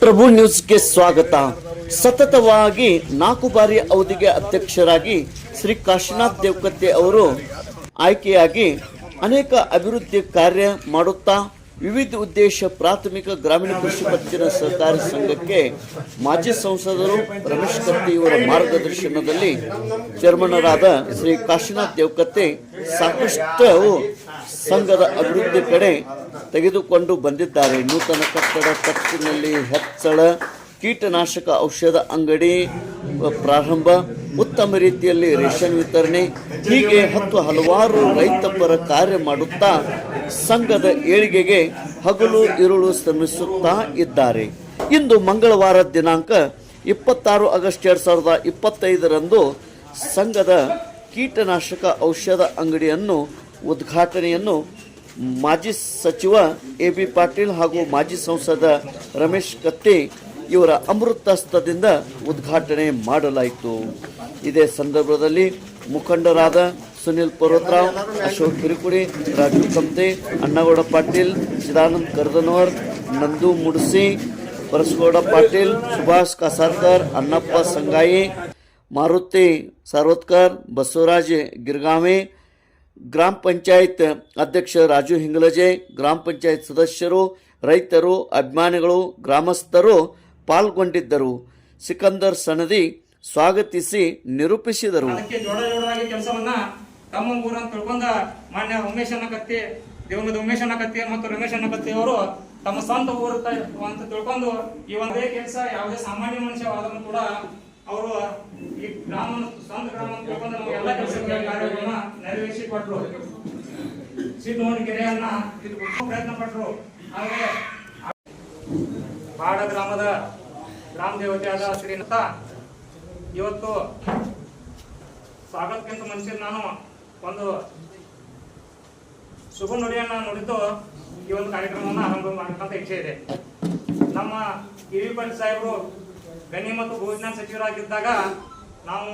ಪ್ರಭು ನ್ಯೂಸ್ಗೆ ಸ್ವಾಗತ. ಸತತವಾಗಿ ನಾಲ್ಕು ಬಾರಿ ಅವಧಿಗೆ ಅಧ್ಯಕ್ಷರಾಗಿ ಶ್ರೀ ಕಾಶಿನಾಥ್ ದೇವಕತ್ತೆ ಅವರು ಆಯ್ಕೆಯಾಗಿ ಅನೇಕ ಅಭಿವೃದ್ಧಿ ಕಾರ್ಯ ಮಾಡುತ್ತಾ ವಿವಿಧ ಉದ್ದೇಶ ಪ್ರಾಥಮಿಕ ಗ್ರಾಮೀಣ ಕೃಷಿ ಪತ್ತಿನ ಸಹಕಾರಿ ಸಂಘಕ್ಕೆ ಮಾಜಿ ಸಂಸದರು ರಮೇಶ್ ಇವರ ಮಾರ್ಗದರ್ಶನದಲ್ಲಿ ಚೇರ್ಮನರಾದ ಶ್ರೀ ಕಾಶಿನಾಥ್ ದೇವಕತ್ತೆ ಸಾಕಷ್ಟು ಸಂಘದ ಅಭಿವೃದ್ಧಿ ಕಡೆ ತೆಗೆದುಕೊಂಡು ಬಂದಿದ್ದಾರೆ. ನೂತನ ಕಟ್ಟಡ ಖರ್ಚಿನಲ್ಲಿ ಹೆಚ್ಚಳ, ಕೀಟನಾಶಕ ಔಷಧ ಅಂಗಡಿ ಪ್ರಾರಂಭ, ಉತ್ತಮ ರೀತಿಯಲ್ಲಿ ರೇಷನ್ ವಿತರಣೆ, ಹೀಗೆ ಹತ್ತು ಹಲವಾರು ರೈತಪರ ಕಾರ್ಯ ಮಾಡುತ್ತಾ ಸಂಘದ ಏಳಿಗೆಗೆ ಹಗಲು ಇರುಳು ಶ್ರಮಿಸುತ್ತಾ ಇದ್ದಾರೆ. ಇಂದು ಮಂಗಳವಾರ ದಿನಾಂಕ ಇಪ್ಪತ್ತಾರು ಆಗಸ್ಟ್ ಎರಡು ಸಾವಿರದ ಇಪ್ಪತ್ತೈದರಂದು ಸಂಘದ ಕೀಟನಾಶಕ ಔಷಧ ಅಂಗಡಿಯನ್ನು ಉದ್ಘಾಟನೆಯನ್ನು ಮಾಜಿ ಸಚಿವ ಎ ಬಿ ಪಾಟೀಲ್ ಹಾಗೂ ಮಾಜಿ ಸಂಸದ ರಮೇಶ್ ಕತ್ತಿ ಇವರ ಅಮೃತಸ್ತದಿಂದ ಉದ್ಘಾಟನೆ ಮಾಡಲಾಯಿತು. ಇದೇ ಸಂದರ್ಭದಲ್ಲಿ ಮುಖಂಡರಾದ ಸುನಿಲ್ ಪರ್ವತರಾವ್ ಅಶೋಕ್ ಬಿರುಕುಡಿ ರಾಜು ಕಮ್ತೆ ಅಣ್ಣಗೌಡ ಪಾಟೀಲ್ ಚಿದಾನಂದ್ ಕರ್ದನವರ್ ನಂದು ಮುಡ್ಸಿ ಪರಸಗೌಡ ಪಾಟೀಲ್ ಸುಭಾಷ್ ಕಸಾರ್ಕರ್ ಅಣ್ಣಪ್ಪ ಸಂಗಾಯಿ ಮಾರುತಿ ಸಾರ್ವತ್ಕರ್ ಬಸವರಾಜ್ ಗಿರ್ಗಾವೆ ಗ್ರಾಮ ಪಂಚಾಯತ್ ಅಧ್ಯಕ್ಷ ರಾಜು ಹಿಂಗಲಜೆ ಗ್ರಾಮ ಪಂಚಾಯತ್ ಸದಸ್ಯರು ರೈತರು ಅಭಿಮಾನಿಗಳು ಗ್ರಾಮಸ್ಥರು ಪಾಲ್ಗೊಂಡಿದ್ದರು. ಸಿಕಂದರ್ ಸನದಿ ಸ್ವಾಗತಿಸಿ ನಿರೂಪಿಸಿದರು. ಅದಕ್ಕೆ ಊರು ತಮ್ಮ ಊರನ್ನು ತಿಳ್ಕೊಂಡ ಮಾನ್ಯ ಉಮೇಶ್ ಕತ್ತಿ ದೇವನದ ಉಮೇಶ್ ಕತ್ತಿ ಮತ್ತು ರಮೇಶ್ ಕತ್ತಿ ಅವರು ತಮ್ಮ ಸ್ವಂತ ಊರು ಅಂತ ತಿಳ್ಕೊಂಡು ಈ ಒಂದೇ ಕೆಲಸ ಯಾವುದೇ ಸಾಮಾನ್ಯ ಮನುಷ್ಯವಾದರೂ ಕೂಡ ಅವರು ಈ ಗ್ರಾಮ ಸ್ವಂತ ಗ್ರಾಮ ಅಂತ ತಿಳ್ಕೊಂಡು ಎಲ್ಲ ಕೆಲಸ ಕಾರ್ಯಕ್ರಮ ನೆರವೇರಿಸಿ ಕೊಟ್ರು. ಸಿದ್ದೋಣಿ ಕೆರೆಯನ್ನ ಪ್ರಯತ್ನ ಪಟ್ರು. ಹಾಗೆ ಬಾಡ ಗ್ರಾಮದ ಗ್ರಾಮ ದೇವತೆಯಾದ ಶ್ರೀನಾಥ ಇವತ್ತು ಸ್ವಾಗತಕ್ಕಿಂತ ಮುಂಚೆ ನಾನು ಒಂದು ಶುಭ ನುಡಿಯನ್ನ ನುಡಿದು ಈ ಒಂದು ಕಾರ್ಯಕ್ರಮವನ್ನು ಆರಂಭ ಮಾಡಬೇಕಂತ ಇಚ್ಛೆ ಇದೆ. ನಮ್ಮ ಕಿವಿ ಪಾಟೀಲ್ ಸಾಹೇಬರು ಗಣಿ ಮತ್ತು ಭೂವಿಜ್ಞಾನ ಸಚಿವರಾಗಿದ್ದಾಗ ನಾವು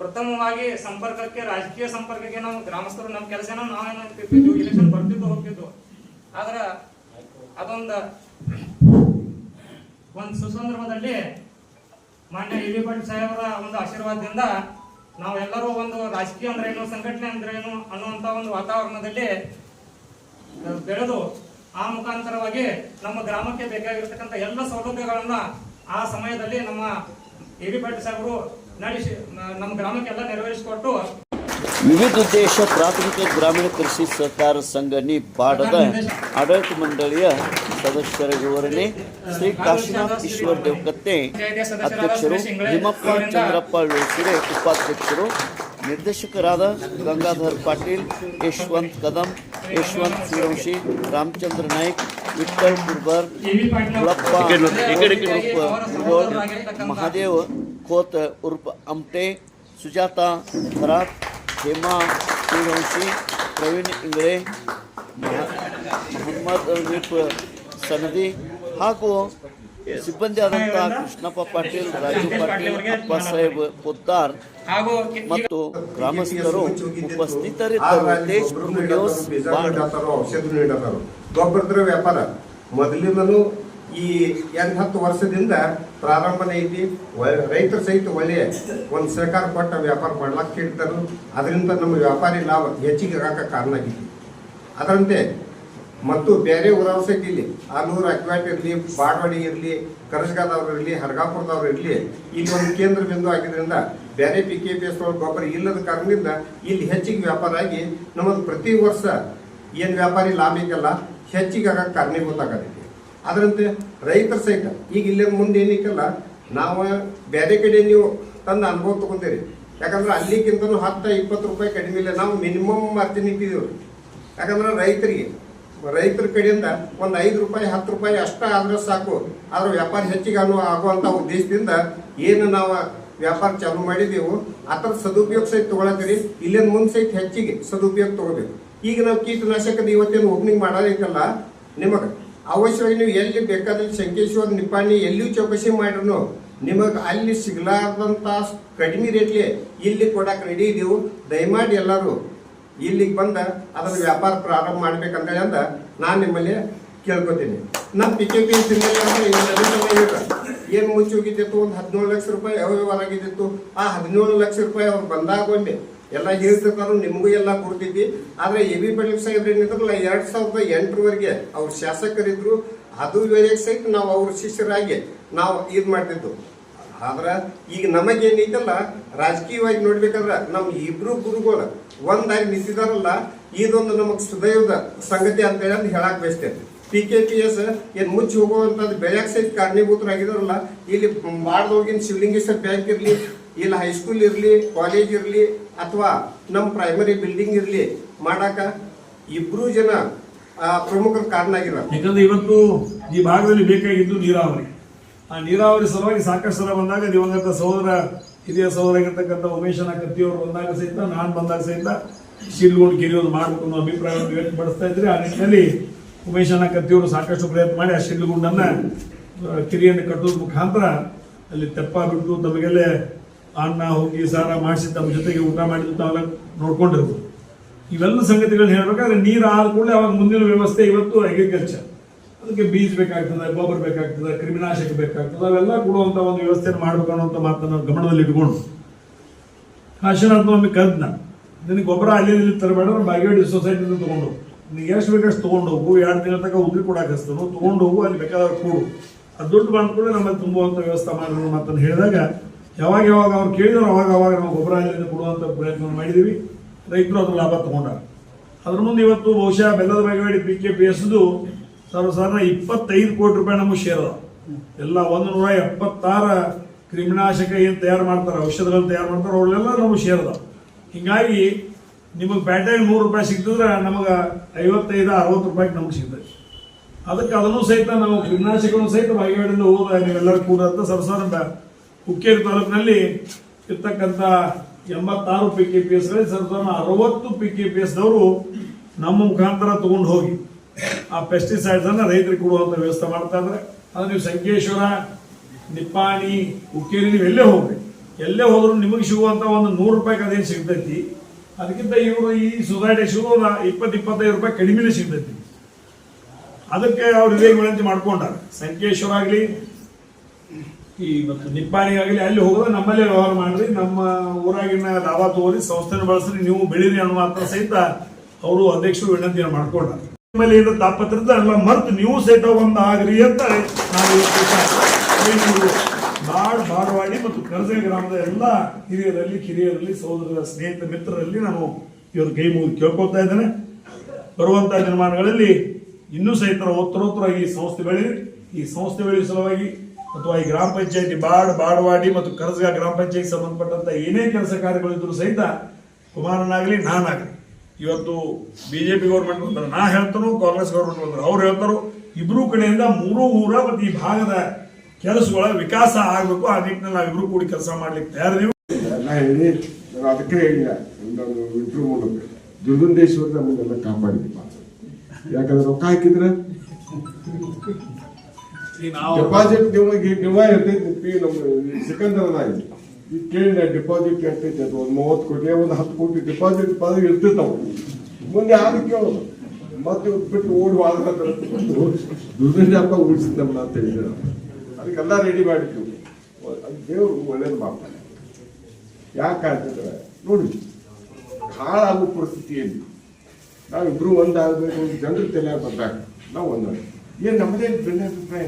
ಪ್ರಥಮವಾಗಿ ಸಂಪರ್ಕಕ್ಕೆ, ರಾಜಕೀಯ ಸಂಪರ್ಕಕ್ಕೆ ನಾವು ಗ್ರಾಮಸ್ಥರು ನಮ್ಮ ಕೆಲಸ ನಾವೇನು ಅಂತಿದ್ವಿ ಇಲೆಕ್ಷನ್ ಬರ್ತಿದ್ದು ಹೋಗ್ತಿದ್ದು ಆದ್ರೆ ಅದೊಂದು ಒಂದು ಸುಸಂದರ್ಭದಲ್ಲಿ ಮಾನ್ಯ ಇ ವಿ ಪಾಟೀಲ್ ಸಾಹೇಬರ ಒಂದು ಆಶೀರ್ವಾದದಿಂದ ನಾವೆಲ್ಲರೂ ಒಂದು ರಾಜಕೀಯ ಅಂದ್ರೆ ಏನು, ಸಂಘಟನೆ ಅಂದ್ರೆ ಏನು ಅನ್ನುವಂತ ಒಂದು ವಾತಾವರಣದಲ್ಲಿ ಬೆಳೆದು ಆ ಮುಖಾಂತರವಾಗಿ ನಮ್ಮ ಗ್ರಾಮಕ್ಕೆ ಬೇಕಾಗಿರ್ತಕ್ಕಂಥ ಎಲ್ಲ ಸೌಲಭ್ಯಗಳನ್ನ ಆ ಸಮಯದಲ್ಲಿ ನಮ್ಮ ಎ ಬಿ ಪಾಟೀಲ್ ಸಾಹೇಬರು ನಡೆಸಿ ನಮ್ಮ ಗ್ರಾಮಕ್ಕೆಲ್ಲ ನೆರವೇರಿಸಿಕೊಟ್ಟು ವಿವಿಧ ಉದ್ದೇಶ ಪ್ರಾಥಮಿಕ ಗ್ರಾಮೀಣ ಕೃಷಿ ಸಹಕಾರ ಸಂಘ ನಿ ಬಾಡದ ಆಡಳಿತ ಮಂಡಳಿಯ ಸದಸ್ಯರ ವಿವರಣೆ ಶ್ರೀ ಕಾಶಿನಾಥ್ ಈಶ್ವರ್ ದೇವಕತ್ತೆ ಅಧ್ಯಕ್ಷರು ಭೀಮಪ್ಪ ಚಂದ್ರಪ್ಪ ಳುಸಿರೆ ಉಪಾಧ್ಯಕ್ಷರು ನಿರ್ದೇಶಕರಾದ ಗಂಗಾಧರ್ ಪಾಟೀಲ್ ಯಶವಂತ್ ಕದಂ ಯಶವಂತ್ ಸೂರ್ಯವಂಶಿ ರಾಮಚಂದ್ರ ನಾಯ್ಕ್ ವಿಠ್ಠಲ್ ಕುರ್ಬರ್ ಹುಳಪ್ಪ ಉರ್ಫ್ ಮುಗೋಳ್, ಮಹಾದೇವ್ ಖೋತ್ ಉರ್ಫ್ ಅಮ್ಟೆ ಸುಜಾತ ಖರಾತ್ ಹೇಮಾ ಸೂರ್ಯವಂಶಿ ಪ್ರವೀಣ್ ಇಂಗ್ಳೆ ಮಹ- ಮೊಹಮ್ಮದ್ ವಿಪ್ ಸನದಿ ಹಾಗೂ ಸಿಬ್ಬಂದಿ ಆದಂಥ ಕೃಷ್ಣಪ್ಪ ಪಾಟೀಲ್ ರಾಜು ಪಾಟೀಲ್ ಅಪ್ಪ ಸಾಹೇಬ್ ಪೊದ್ದಾರ್ ಮತ್ತು ಗ್ರಾಮಸ್ಥರು ಉಪಸ್ಥಿತರಿದ್ದರು. ಗೊಬ್ಬರದ ವ್ಯಾಪಾರ. ಮೊದಲಿಂದಲೂ ಈ ಎಂಟು ಹತ್ತು ವರ್ಷದಿಂದ ಪ್ರಾರಂಭನೇ ಐತಿ. ರೈತರ ಸಹಿತ ಒಳ್ಳೆಯ ಒಂದು ಸಹಕಾರ ಕೊಟ್ಟ ವ್ಯಾಪಾರ ಮಾಡ್ಲಾಕ್ ಕೇಳ್ತಾರು. ಅದರಿಂದ ನಮ್ಮ ವ್ಯಾಪಾರಿ ಲಾಭ ಹೆಚ್ಚಿಗೆ ಆಗಾಕ ಕಾರಣ ಆಗಿದೆ ಅದರಂತೆ ಮತ್ತು ಬೇರೆ ಸಹಿತ ಇಲ್ಲಿ ಆಲೂರು, ಅಕ್ವಾಟ್ ಇರಲಿ ಬಾಡವಾಡಿ ಇರಲಿ, ಕರಸ್ಗಾದವ್ರು ಇರಲಿ, ಹರ್ಗಾಪುರದವ್ರು ಇರಲಿ, ಇಲ್ಲಿ ಒಂದು ಕೇಂದ್ರ ಬಿಂದು ಆಗಿದ್ದರಿಂದ ಬೇರೆ ಪಿ ಕೆ ಪಿ ಎಸ್ ಗೊಬ್ಬರ ಇಲ್ಲದ ಕಾರಣದಿಂದ ಇಲ್ಲಿ ಹೆಚ್ಚಿಗೆ ವ್ಯಾಪಾರ ಆಗಿ ನಮ್ಮದು ಪ್ರತಿ ವರ್ಷ ಏನು ವ್ಯಾಪಾರಿ ಲಾಭ ಹೆಚ್ಚಿಗೆ ಆಗಕ್ಕೆ ಕಾರಣೀಭೂತ ಆಗತೈತಿ ಅದರಂತೆ ರೈತರ ಸಹಿತ ಈಗ ಇಲ್ಲೇ ಮುಂದೆ ಏನೈತಲ್ಲ, ನಾವು ಬೇರೆ ಕಡೆ ನೀವು ತಂದು ಅನುಭವ ತಗೊಂತೀರಿ. ಯಾಕಂದ್ರೆ ಅಲ್ಲಿಗಿಂತನೂ ಹತ್ತು ಇಪ್ಪತ್ತು ರೂಪಾಯಿ ಕಡಿಮೆ ಇಲ್ಲ. ನಾವು ಮಿನಿಮಮ್ ಮಾರ್ಜಿನ್ ಇಟ್ಟಿದ್ದೀವಿ. ಯಾಕಂದ್ರೆ ರೈತರಿಗೆ, ರೈತರ ಕಡೆಯಿಂದ ಒಂದು ಐದು ರೂಪಾಯಿ, ಹತ್ತು ರೂಪಾಯಿ ಅಷ್ಟ ಆದ್ರೆ ಸಾಕು. ಆದ್ರೆ ವ್ಯಾಪಾರ ಹೆಚ್ಚಿಗೆ ಅನ್ನೋ ಆಗುವಂತ ಉದ್ದೇಶದಿಂದ ಏನು ನಾವು ವ್ಯಾಪಾರ ಚಾಲು ಮಾಡಿದೆವು. ಅದರ ಸದುಪಯೋಗ ಸಹಿತ ತೊಗೊಳತ್ತೀರಿ. ಇಲ್ಲಿಂದ ಮುಂದೆ ಸಹಿತ ಹೆಚ್ಚಿಗೆ ಸದುಪಯೋಗ ತಗೋಬೇಕು. ಈಗ ನಾವು ಕೀಟನಾಶಕದ ಇವತ್ತೇನು ಓಪನಿಂಗ್ ಮಾಡೋದೈತಲ್ಲ, ನಿಮಗೆ. ಅವಶ್ಯವಾಗಿ ನೀವು ಎಲ್ಲಿ ಬೇಕಾದಲ್ಲಿ ಶಂಕೇಶ್ವರ ನಿಪಾಣಿ ಎಲ್ಲಿ ಚೌಕಸಿ ಮಾಡ್ರು ನಿಮಗೆ ಅಲ್ಲಿ ಸಿಗಲಾರ್ದಂಥ ಕಡಿಮೆ ರೇಟ್ಗೆ ಇಲ್ಲಿ ಕೊಡಕ್ಕೆ ರೆಡಿ ಇದೀವು. ದಯಮಾಡಿ ಎಲ್ಲರೂ ಇಲ್ಲಿಗೆ ಬಂದ ಅದರ ವ್ಯಾಪಾರ ಪ್ರಾರಂಭ ಮಾಡ್ಬೇಕಂತ ಅಂತ ನಾನು ನಿಮ್ಮಲ್ಲಿ ಕೇಳ್ಕೊತೀನಿ. ನಮ್ಮ ಪಿ ಕೆ ಪಿ ಏನು ಮುಚ್ಚಿ ಹೋಗಿದ್ದಿತ್ತು? ಒಂದು ಹದಿನೇಳು ಲಕ್ಷ ರೂಪಾಯಿ ಅವ್ಯವಹಾರ ಆಗಿದ್ದಿತ್ತು ಆ ಹದಿನೇಳು ಲಕ್ಷ ರೂಪಾಯಿ ಅವ್ರು ಬಂದಾಗೊಂಡೆ ಎಲ್ಲ ಜೀವಿಸಬೇಕಾದ್ರು ನಿಮಗೂ ಎಲ್ಲ ಕೊಡ್ತಿದ್ವಿ ಆದ್ರೆ ಎ ಬಿ ಪಾಟೀಲ್ ಸಾಹೇಬ್ರು ಏನಿದ್ರಲ್ಲ ಎರಡ್ ಸಾವಿರದ ಎಂಟರವರೆಗೆ ಅವ್ರ ಶಾಸಕರಿದ್ರು, ಅದು ವೇಳೆಗೆ ಸಹಿತ ನಾವು ಅವ್ರ ಶಿಷ್ಯರಾಗಿ ನಾವು ಇದು ಮಾಡ್ತಿದ್ದು. ಆದ್ರೆ ಈಗ ನಮಗೇನೈತಲ್ಲ ರಾಜಕೀಯವಾಗಿ ನೋಡ್ಬೇಕಾದ್ರ ನಮ್ಮ ಇಬ್ರು ಗುರುಗಳು ಒಂದಾಗಿ ನಿಂತಿದಾರಲ್ಲ, ಇದೊಂದು ನಮಗೆ ಸುದೈವದ ಸಂಗತಿ ಅಂತ ಹೇಳಿ ಹೇಳಕ್ ಬಯಸ್ತೇನೆ. ಪಿ ಕೆ ಪಿ ಎಸ್ ಏನ್ ಮುಚ್ಚಿ ಹೋಗುವಂತ ಬೆಳಕ್ ಸಹಿತ ಕಾರಣೀಭೂತರಾಗಿದಾರಲ್ಲ, ಇಲ್ಲಿ ಬಾಡ್ದೊಳಗಿನ ಶಿವಲಿಂಗೇಶ್ವರ ಬ್ಯಾಂಕ್ ಇರ್ಲಿ ಇಲ್ಲ ಹೈಸ್ಕೂಲ್ ಇರಲಿ ಕಾಲೇಜ್ ಇರಲಿ ಅಥವಾ ನಮ್ಮ ಪ್ರೈಮರಿ ಬಿಲ್ಡಿಂಗ್ ಇರಲಿ ಮಾಡಾಕ ಇಬ್ರು ಜನ ಆ, ಪ್ರಮುಖರ ಕಾರಣ ಆಗಿರೋದು ಯಾಕಂದ್ರೆ ಇವತ್ತು ಈ ಭಾಗದಲ್ಲಿ ಬೇಕಾಗಿದ್ದು ನೀರಾವರಿ. ಆ ನೀರಾವರಿ ಸಲುವಾಗಿ ಸಾಕಷ್ಟು ಸಲ ಬಂದಾಗ ದಿವಂಗತ ಸಹೋದರ ಹಿರಿಯ ಸಹೋದರ ಆಗಿರ್ತಕ್ಕಂಥ ಉಮೇಶನ ಕತ್ತಿಯವರು ಬಂದಾಗ ಸಹಿತ ನಾನು ಬಂದಾಗ ಸಹಿತ ಶಿಲ್ಗೊಂಡು ಕಿರಿಯೋದು ಮಾಡಬೇಕು ಅನ್ನೋ ಅಭಿಪ್ರಾಯವನ್ನು ವ್ಯಕ್ತಪಡಿಸ್ತಾ ಇದ್ರೆ ಆ ನಿಟ್ಟಿನಲ್ಲಿ ಉಮೇಶನ ಕತ್ತಿಯವರು ಸಾಕಷ್ಟು ಪ್ರಯತ್ನ ಮಾಡಿ ಆ ಶಿಲ್ಗುಂಡನ್ನು ಕಿರಿಯನ್ನು ಕಟ್ಟೋದ್ರ ಮುಖಾಂತರ ಅಲ್ಲಿ ತೆಪ್ಪ ಬಿಟ್ಟು ತಮಗೆಲ್ಲ ಅನ್ನ ಹೋಗಿ ಸಾರ ಮಾಡಿಸಿ ತಮ್ಮ ಜೊತೆಗೆ ಊಟ ಮಾಡಿದ್ದು ತಾವೆಲ್ಲ ನೋಡ್ಕೊಂಡಿರ್ಬೋದು ಇವೆಲ್ಲ ಸಂಗತಿಗಳನ್ನ ಹೇಳಬೇಕಾದ್ರೆ ನೀರು ಆದ ಕೂಡಲೇ ಅವಾಗ ಮುಂದಿನ ವ್ಯವಸ್ಥೆ ಇವತ್ತು ಅಗ್ರಿಕಲ್ಚರ್ ಅದಕ್ಕೆ ಬೀಜ ಬೇಕಾಗ್ತದೆ, ಗೊಬ್ಬರ ಬೇಕಾಗ್ತದೆ, ಕ್ರಿಮಿನಾಶಕ ಬೇಕಾಗ್ತದೆ, ಅವೆಲ್ಲ ಕೊಡುವಂತ ಒಂದು ವ್ಯವಸ್ಥೆಯನ್ನು ಮಾಡ್ಬೇಕು ಅನ್ನೋಂಥ ಮಾತನ್ನು ಗಮನದಲ್ಲಿ ಇಟ್ಕೊಂಡು. ಕಾಶಿನಾಥ್ ಒಮ್ಮೆ ಕದ್ನ. ನಿನಗೆ ಗೊಬ್ಬರ ಅಲ್ಲಿ ತರಬೇಡ ಬಾಗೇವಾಡಿ ಸೊಸೈಟಿಯಿಂದ ತಗೊಂಡು ನಿನಗೆ ಎಷ್ಟು ಬೇಕಷ್ಟು ತೊಗೊಂಡು ಹೋಗು. ಎರಡು ತಿಂಗಳ ತನಕ ಉದ್ರಿ ಕೊಡಕ್ಕೆ ತಗೊಂಡು ಹೋಗು, ಅಲ್ಲಿ ಬೇಕಾದ್ರೆ ಕೊಡು. ಅದು ದುಡ್ಡು ಬಂದ್ಕೊಳ್ಳಿ ನಮ್ಮಲ್ಲಿ ತುಂಬುವಂಥ ವ್ಯವಸ್ಥೆ ಮಾಡಿರೋ ಮಾತನ್ನು ಹೇಳಿದಾಗ ಯಾವಾಗ ಯಾವಾಗ ಅವ್ರು ಕೇಳಿದ್ರು, ಅವಾಗ ಅವಾಗ ನಾವು ಗೊಬ್ಬರ ಇಲ್ಲಿಂದ ಕೊಡುವಂಥ ಪ್ರಯತ್ನ ಮಾಡಿದೀವಿ. ರೈತರು ಅದ್ರ ಲಾಭ ತಗೊಂಡಾರ ಅದ್ರ ಮುಂದೆ ಇವತ್ತು ಬಹುಶಃ Bellada Bagewadi P K P ಎಸ್ದು ಸರ್ವಸಾಧಾರಣ ಇಪ್ಪತ್ತೈದು ಕೋಟಿ ರೂಪಾಯಿ ನಮಗೆ ಶೇರ್ ಅದ ಎಲ್ಲ ಒಂದು ನೂರ ಎಪ್ಪತ್ತಾರ ಕ್ರಿಮಿನಾಶಕ ಏನು ತಯಾರು ಮಾಡ್ತಾರೆ, ಔಷಧಗಳನ್ನು ತಯಾರು ಮಾಡ್ತಾರೆ ಅವಳೆಲ್ಲ ನಮಗೆ ಶೇರ್ ಅದ ಹೀಗಾಗಿ ನಿಮಗೆ ಪ್ಯಾಟ್ಯಾಗ ನೂರು ರೂಪಾಯಿ ಸಿಗ್ತಿದ್ರೆ ನಮಗೆ ಐವತ್ತೈದು, ಅರವತ್ತು ರೂಪಾಯಿಗೆ ನಮಗೆ ಸಿಗ್ತದೆ. ಅದಕ್ಕೆ ಅದನ್ನು ಸಹಿತ ನಾವು ಕ್ರಿಮಿನಾಶಕವನ್ನು ಸಹಿತ ಬಾಗೇವಾಡಿಯಿಂದ ಹೋದ ನೀವೆಲ್ಲರೂ ಕೂಡ ಅಂತ ಸರ್ವಸಾಧಾರಣ ಹುಕ್ಕೇರಿ ತಾಲೂಕಿನಲ್ಲಿ ಇರ್ತಕ್ಕಂಥ ಎಂಬತ್ತಾರು ಪಿ ಕೆ ಪಿ ಎಸ್ಗಳಲ್ಲಿ ಸರ್ವಸಾಧಾರಣ ಅರವತ್ತು ಪಿ ಕೆ ಪಿ ಎಸ್ದವರು ನಮ್ಮ ಮುಖಾಂತರ ತಗೊಂಡು ಹೋಗಿ ಆ ಪೆಸ್ಟಿಸೈಡ್ಸ್ ಅನ್ನ ರೈತರಿಗೆ ಕೊಡುವಂತ ವ್ಯವಸ್ಥೆ ಮಾಡ್ತಾ ಇದ್ರೆ ಅದು ನೀವು ಸಂಕೇಶ್ವರ, ನಿಪ್ಪಾಣಿ, ಹುಕ್ಕೇರಿ ನೀವು ಎಲ್ಲೇ ಹೋಗ್ರಿ. ಎಲ್ಲೇ ಹೋದ್ರು ನಿಮಗೆ ಸಿಗುವಂತ ಒಂದು ನೂರು ರೂಪಾಯಿ ಅದೇನು ಸಿಗ್ತೈತಿ? ಅದಕ್ಕಿಂತ ಇವರು ಈ ಸೊಸೈಟಿ ಸಿಗೋದ ಇಪ್ಪತ್ತು, ಇಪ್ಪತ್ತೈದು ರೂಪಾಯಿ ಕಡಿಮೆನೇ ಸಿಗ್ತೈತಿ. ಅದಕ್ಕೆ ಅವ್ರು ಇದೇ ವಿನಂತಿ ಮಾಡ್ಕೊಂಡಾರ. ಸಂಕೇಶ್ವರ ಆಗಲಿ ಈ ಮತ್ತು ನಿಪ್ಪಾಣಿ ಆಗಲಿ ಅಲ್ಲಿ ಹೋಗೋದು ನಮ್ಮಲ್ಲೇ ವ್ಯವಹಾರ ಮಾಡ್ರಿ. ನಮ್ಮ ಊರಾಗಿನ ಲಾಭ ತೋರಿ ಸಂಸ್ಥೆನ ಬಳಸ್ರಿ, ನೀವು ಬೆಳೀರಿ ಅನ್ನೋ ಮಾತ್ರ ಸಹಿತ ಅವರು ಅಧ್ಯಕ್ಷರು ವಿನಂತಿಯನ್ನು ಮಾಡ್ಕೊಂಡ್ರು. ನಿಮ್ಮಲ್ಲಿ ಏನು ತಾಪತ್ರದ ಅಲ್ಲ ಮರ್ತು ನೀವು ಸಹಿತ ಒಂದು ಆಗ್ರಿ ಅಂತ ಇವತ್ತು ಬಾಡ್ ಬಾಡವಾಡಿ ಮತ್ತು ಕರ್ಜೆ ಗ್ರಾಮದ ಎಲ್ಲ ಹಿರಿಯರಲ್ಲಿ, ಕಿರಿಯರಲ್ಲಿ ಸಹೋದರ ಸ್ನೇಹಿತ ಮಿತ್ರರಲ್ಲಿ ನಾನು ಇವರ ಕೈ ಮುಗಿದು ಕೇಳ್ಕೊತಾ ಇದ್ದೇನೆ. ಬರುವಂತಹ ನಿರ್ಮಾಣಗಳಲ್ಲಿ ಇನ್ನೂ ಸಹಿತ ಉತ್ತರೋತ್ತರ ಈ ಸಂಸ್ಥೆ ಬೆಳೆಯಿರಿ. ಈ ಸಂಸ್ಥೆ ಬೆಳೆಯುವ ಸಲುವಾಗಿ ಅಥವಾ ಈ ಗ್ರಾಮ ಪಂಚಾಯತಿ ಬಾಡ್, ಬಾಡವಾಡಿ ಮತ್ತು ಕರ್ಜಗ ಗ್ರಾಮ ಪಂಚಾಯತ್ ಸಂಬಂಧಪಟ್ಟಂತ ಏನೇ ಕೆಲಸ ಕಾರ್ಯಗಳಿದ್ರು ಸಹಿತ ಕುಮಾರನಾಗಲಿ ನಾನಾಗಲಿ. ಇವತ್ತು ಬಿಜೆಪಿ ಗೌರ್ಮೆಂಟ್ ಬಂದ್ರೆ ನಾ ಹೇಳ್ತಾರು ಕಾಂಗ್ರೆಸ್ ಗೌರ್ಮೆಂಟ್ ಬಂದ್ರೆ ಅವ್ರು ಹೇಳ್ತಾರೋ, ಇಬ್ರು ಕಡೆಯಿಂದ ಮೂರು ಊರ ಮತ್ತು ಈ ಭಾಗದ ಕೆಲಸಗಳ ವಿಕಾಸ ಆಗಬೇಕು, ಆ ನಿಟ್ಟಿನಲ್ಲಿ ನಾವಿಬ್ರು ಕೂಡಿ ಕೆಲಸ ಮಾಡ್ಲಿಕ್ಕೆ ತಯಾರಿದೀವಿ ಅದಕ್ಕೆ ಮೂಲಕ ದುರ್ಗಂಧೇಶ್ವರ ನಮ್ಮನ್ನೆಲ್ಲ ಕಾಪಾಡಿದ್ವಿ ಯಾಕಂದ್ರೆ ರೊಕ್ಕ ಹಾಕಿದ್ರೆ? ಡೆಪಾಸಿಟ್ ನಿಮಗೆ ನಿಮ್ಮ ಇರ್ತೈತಿ ನಮ್ಮ ಸಿಕಂದರನ ಇಲ್ಲಿ ಈಗ ಕೇಳಿದ ಡೆಪಾಸಿಟ್ ಇರ್ತೈತಿ ಅದು ಒಂದು ಮೂವತ್ತು ಕೋಟಿ ಒಂದು ಹತ್ತು ಕೋಟಿ ಡೆಪಾಸಿಟ್ ಪದ ಇರ್ತಿರ್ತಾವ ಮುಂದೆ ಯಾರು ಕೇಳೋದು? ಮತ್ತೆ ಬಿಟ್ಟು ಓಡಿ ವಾದ ದುರ್ಗಂಧಪ್ಪ ಉಳಿಸಿದ ಅಂತ ಹೇಳಿದ್ರು. ಅದಕ್ಕೆಲ್ಲ ರೆಡಿ ಅದು ದೇವರು ಒಳ್ಳೇದು ಮಾಡ್ತಾನೆ ಯಾಕೆ ಅಂತಂದ್ರೆ ನೋಡಿ ಹಾಳಾಗೋ ಪರಿಸ್ಥಿತಿಯಲ್ಲಿ ನಾವಿಬ್ರು ಒಂದಾಗಬೇಕು, ಜನರು ತಲೆ ಬಂದಾಗ ನಾವು ಒಂದಾಗ ಏನು ನಮ್ಮದೇ ಬೆಳೆ ಅಭಿಪ್ರಾಯ.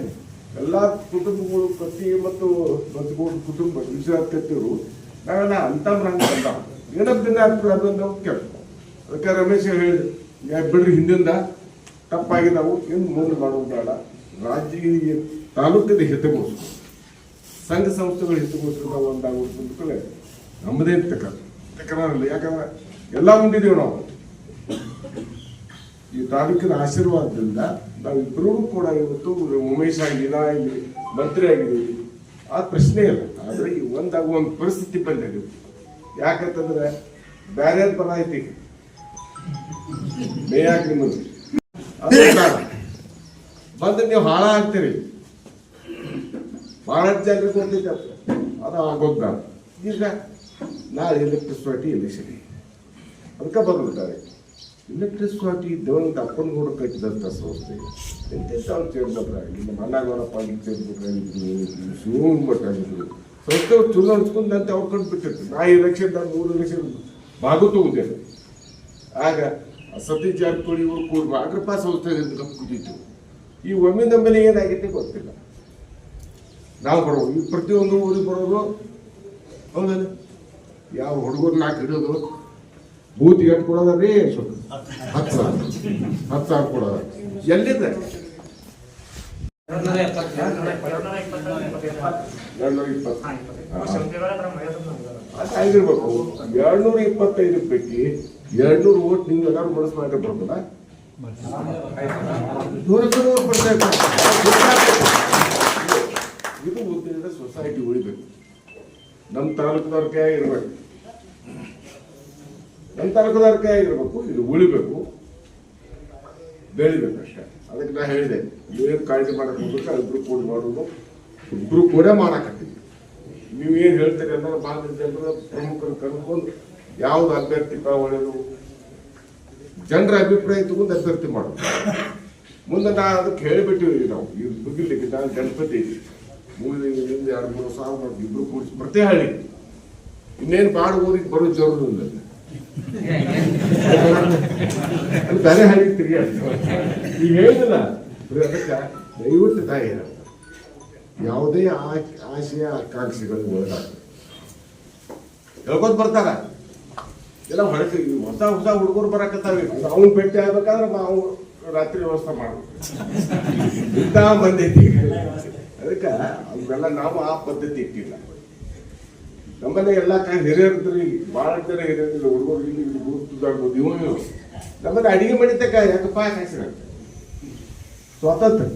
ಎಲ್ಲ ಕುಟುಂಬಗಳು ಪ್ರತಿ ಮತ್ತು ಬದುಕೋಡು ಕುಟುಂಬ ವಿಷಯರು ನಾವೇನ ಅಂತ ಅಂತ ಏನೋ ಭಿನ್ನ ಅಭಿಪ್ರಾಯ ಅದು ನಾವು ಕೇಳ್ಕೊ ಅದಕ್ಕೆ ರಮೇಶ್ ಹೇಳಿ ಬಿಡ್ರಿ, ಹಿಂದಿಂದ. ತಪ್ಪಾಗಿದ್ದಾವು ಏನು ಮುಂದೆ ಮಾಡೋದು ಬೇಡ. ರಾಜ್ಯ ತಾಲೂಕಿನ ಹಿತಗೋಸ್ಕರ ಸಂಘ ಸಂಸ್ಥೆಗಳ ಹಿತಗೋಸ್ಕರ ನಾವು ಒಂದಾಗೋದು ನಮ್ಮದೇ ತಕರಾರು ತಕರಾರಿಲ್ಲ ಯಾಕಂದ್ರೆ ಎಲ್ಲ ಮುಂದಿದ್ದೀವಿ ನಾವು. ಈ ತಾಲೂಕಿನ ಆಶೀರ್ವಾದದಿಂದ ನಾವಿಬ್ಬರೂ ಕೂಡ ಇವತ್ತು ಉಮೇಶ್ ಆಗಲಿ ನಾ ಇಲ್ಲಿ ಮಂತ್ರಿ ಆಗಿದ್ದೀವಿ ಆ ಪ್ರಶ್ನೆ ಇಲ್ಲ. ಆದರೆ ಈ ಒಂದಾಗ ಒಂದು ಪರಿಸ್ಥಿತಿ ಬಂದಿದೆ. ಯಾಕಂತಂದ್ರೆ ಬ್ಯಾರೆ ಪರ ಐತಿ ಮೇಯಾಕ್ ನಿಮ್ಮದು. ಬಂದ್ರೆ ನೀವು ಹಾಳ ಆಗ್ತೀರಿ ಬಹಳಷ್ಟು ಜನರಿಗೆ ಗೊತ್ತೈತೆ ಅದು. ಆಗೋಗ್ಬಾರ್ದು. ಈಗ ನಾಳೆ ಎಲೆಕ್ಟ್ರಿಸಿಟಿ ಎಲೆಕ್ಷನ್. ಅದಕ್ಕೆ ಬರ್ಬಿಡ್ತಾರೆ ಇಲೆಕ್ಟ್ರಿಸಿಟಿ ದೇವಂತ ಅಪ್ಪನಗೌಡ ಕಟ್ಟಿದಂಥ ಸಂಸ್ಥೆ. ಎಂತೆಂಥ ಅವ್ರು ಸೇರ್ಬೇಕಾಗಿಲ್ಲ ನಮ್ಮ ಅಣ್ಣಗೌಡ ಆಗಿ ಸೇರಿದ್ರಾಗಿದ್ರು ಶಿವಮಠ ಆಗಿದ್ರು ಸಂಸ್ಥೆ ಚುನಾಯಿಸ್ಕೊಂಡಂತೆ ಅವ್ರು ಕಂಡುಬಿಟ್ಟಿರ್ತಾರೆ ನಾ ಲಕ್ಷ ನಾನು ಮೂರು ಲಕ್ಷ ಭಾಗ ತಗೊಂಡೇನೆ ಆಗ ಸತೀಶ್ ಜಾರಕಿಹೊಳಿ ಇವರು ಕೂಡ ಅಗ್ರಪ ಸಂಸ್ಥೆ ಕೂತಿತ್ತು ಈ ಒಮ್ಮೆ ಮೇಲೆ ಏನಾಗೈತೆ ಗೊತ್ತಿಲ್ಲ. ನಾವು ಬರೋ ಈ ಪ್ರತಿಯೊಂದು ಊರಿಗೆ ಬರೋದು ಹೌದಲ್ಲ ಯಾವ ಹುಡುಗರು ನಾಲ್ಕು ಹಿಡಿಯೋದು? ಬೂತಿಗೆ ಎಷ್ಟು ಕೊಡೋದ ರೀ ಹತ್ತು ಸಾವಿರ. ಹತ್ತು ಸಾವಿರ ಕೊಡೋದ. ಎಲ್ಲಿದೆ? ಎರಡ್ನೂರ ಆಗಿರ್ಬೇಕು ಇಪ್ಪತ್ತೈದು ಪೈಕಿ ಎರಡ್ನೂರು ಓಟ್ ನೀವು ಎಲ್ಲರೂ ಮನಸ್ಸು ಬರ್ತದ? ನೂರ ನೂರು ಪರ್ಸೆಂಟ್ ಇದು ಉದ್ದೇಶದ ಸೊಸೈಟಿ ಉಳಿಬೇಕು. ನಮ್ಮ ತಾಲೂಕದವ್ರ ಕೈ ಇರ್ಬೇಕು ಕೈ ಇರ್ಬೇಕು, ಇದು ಉಳಿಬೇಕು, ಬೆಳಿಬೇಕು ಅಷ್ಟೇ. ಅದಕ್ಕೆ ನಾ ಹೇಳಿದೆ, ನೀವೇನು ಕಾಳಜಿ ಮಾಡಕ್ಕೆ ಹೋಗ್ಬೇಕು ಇಬ್ರು ಕೂಡಿ ಮಾಡೋದು, ಇಬ್ರು ಕೂಡ ಮಾಡಾಕತ್ತೀವಿ ನೀವು ಏನು ಹೇಳ್ತೀರಿ ಅಂದ್ರೆ ಭಾರತ ಜನರ ಪ್ರಮುಖರು ಕರ್ಕೊಂಡು ಯಾವ್ದು ಅಭ್ಯರ್ಥಿ ಒಳ್ಳೆಯದು ಜನರ ಅಭಿಪ್ರಾಯ ತಗೊಂಡು ಅಭ್ಯರ್ಥಿ ಮಾಡೋದು. ಮುಂದೆ ನಾ ಅದಕ್ಕೆ ಹೇಳಿಬಿಟ್ಟಿವಿ ನಾವು ಇದು ಮುಗಿಲಿಕ್ಕೆ ನಾನು ಗಣಪತಿ. ಮೂರಿಂದ ಎರಡು ಮೂರು ಸಾವಿರ, ಇಬ್ರು ಕೂಡಿಸಿ ಪ್ರತಿ ಹಳ್ಳಿ. ಇನ್ನೇನು ಬಾಡ ಊರಿಗೆ ಬರೋ ಜೋರು ಇಲ್ಲ ಹರಿ ಬೇರೆ ಹಳ್ಳಿ ತಿರುಗಾಡಿ ಈಗ ಅದಕ್ಕೆ ದಯವಿಟ್ಟು ತಾಯಿ ಯಾವುದೇ ಆಶಯ ಆಕಾಂಕ್ಷೆಗಳು ಒಳಗಾಗ್ತದೆ ಹೇಳ್ಕೊತ ಬರ್ತಾರ. ಎಲ್ಲ ಹೊರಗೆ ಹೊಸ ಹೊಸ ಹುಡುಗರು ಬರಕತ್ತಾವೆ. ಅವ್ನು ಭೇಟಿ ಆಗ್ಬೇಕಾದ್ರೆ ನಾವು ರಾತ್ರಿ ವ್ಯವಸ್ಥೆ ಮಾಡ್ಬೇಕು ಇಂಥ ಬಂದೈತಿ. ಅದಕ್ಕೆ ಅವೆಲ್ಲ ನಾವು ಆ ಪದ್ಧತಿ ಇಟ್ಟಿಲ್ಲ. ನಮ್ಮನೆ ಎಲ್ಲ ಕೈ ಇಲ್ಲಿ ಭಾಳ ಜನ ಹಿರಿಯರಿದ್ರು, ಹುಡುಗರು ಇಲ್ಲಿ ಇಲ್ಲಿ ಗುರುತಿದಾಗ್ಬೋದು ಇವ ನಮ್ಮಲ್ಲಿ ಅಡಿಗೆ ಮಾಡಿದ್ದಕ್ಕ ಯಾಕಪ್ಪ ಕಾಯಿಸ್ರ ಸ್ವಾತಂತ್ರ್ಯ.